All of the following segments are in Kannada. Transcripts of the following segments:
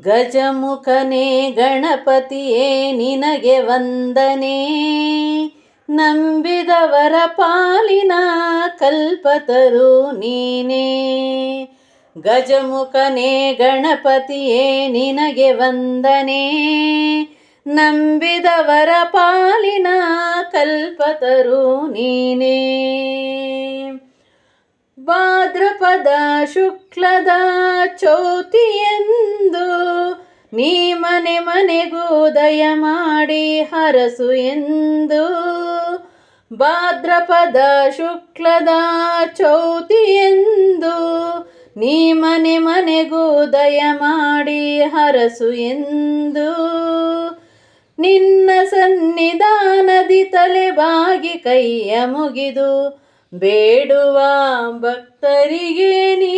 ಗಜಮುಖನೇ ಗಣಪತಿಯೇ ನಿನಗೆ ವಂದನೆ. ನಂಬಿದವರ ಪಾಲಿನ ಕಲ್ಪತರು ನೀನೇ. ಗಜಮುಖನೇ ಗಣಪತಿಯೇ ನಿನಗೆ ವಂದನೆ. ನಂಬಿದವರ ಪಾಲಿನ ಕಲ್ಪತರು ನೀನೇ. ಭಾದ್ರಪದ ಶುಕ್ಲದ ಚೌತಿಯೆಂದು ನೀ ಮನೆ ಮನೆಗೂ ದಯ ಮಾಡಿ ಹರಸು ಎಂದು. ಭಾದ್ರಪದ ಶುಕ್ಲದ ಚೌತಿಯೆಂದು ನೀ ಮನೆ ಮನೆಗೂ ದಯ ಮಾಡಿ ಹರಸು ಎಂದು. ನಿನ್ನ ಸನ್ನಿಧಾನದಿ ತಲೆ ಬಾಗಿ ಕೈಯ ಮುಗಿದು, ಬೇಡುವ ಭಕ್ತರಿಗೆ ನೀ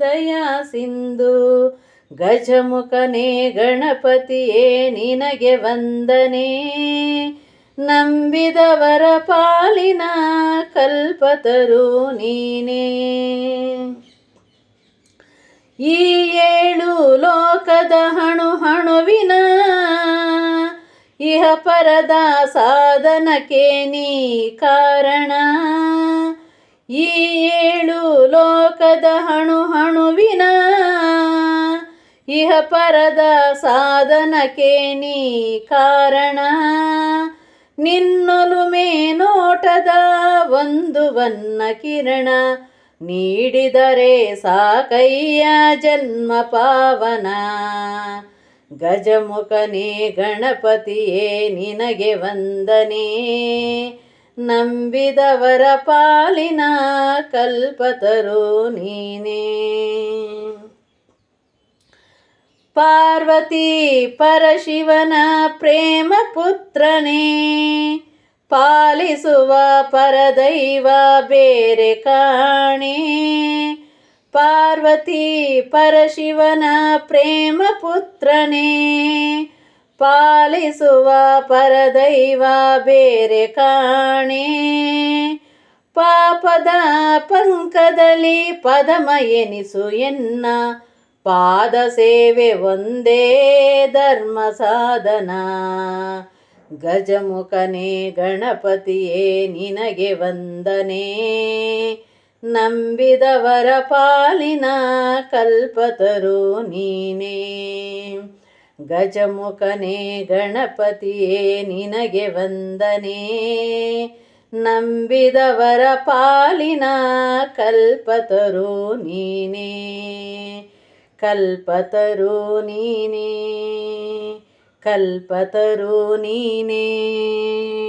ದಯಾ ಸಿಂಧು. ಗಜಮುಖನೇ ಗಣಪತಿಯೇ ನಿನಗೆ ವಂದನೆ. ನಂಬಿದವರ ಪಾಲಿನ ಕಲ್ಪತರು ನೀನೇ. ಈ ಏಳು ಲೋಕದ ಹಣು ಹಣುವಿನ ಇಹ ಪರದ ಸಾಧನಕ್ಕೆ ನೀ ಕಾರಣ. ಈ ಏಳು ಲೋಕದ ಇಹ ಪರದ ಸಾಧನಕ್ಕೆ ನೀ ಕಾರಣ. ನಿನ್ನೊಲುಮೆ ನೋಟದ ಒಂದು ವನ್ನ ಕಿರಣ. ನೀಡಿದರೆ ಸಾಕಯ್ಯ ಜನ್ಮ ಪಾವನ. ಗಜಮುಖನೇ ಗಣಪತಿಯೇ, ನಿನಗೆ ವಂದನೆ. ನಂಬಿದವರ ಪಾಲಿನ ಕಲ್ಪತರು ನೀನೇ. ಪಾರ್ವತಿ ಪರಶಿವನ ಪ್ರೇಮ ಪುತ್ರನೇ, ಪಾಲಿಸುವ ಪರದೈವ ಬೇರೆ ಕಾಣೆ. ಪಾರ್ವತಿ ಪರಶಿವನ ಪ್ರೇಮ ಪುತ್ರನೇ, ಪಾಲಿಸುವ ಪರದೈವ ಬೇರೆ ಕಾಣೆ. ಪಾಪದ ಪಂಕದಲ್ಲಿ ಪದಮ ಎನಿಸು ಎನ್ನ ಪಾದ ಸೇವೆ ಒಂದೇ ಧರ್ಮ ಸಾಧನ. ಗಜಮುಖನೇ ಗಣಪತಿಯೇ, ನಿನಗೆ ವಂದನೆ. ನಂಬಿದವರ ಪಾಲಿನ ಕಲ್ಪತರು ನೀನೇ. ಗಜಮುಖನೇ ಗಣಪತಿಯೇ, ನಿನಗೆ ವಂದನೆ. ನಂಬಿದವರ ಪಾಲಿನ ಕಲ್ಪತರು ನೀನೇ. ಕಲ್ಪತರು ನೀನೇ ಕಲ್ಪತರು ನೀನೇ.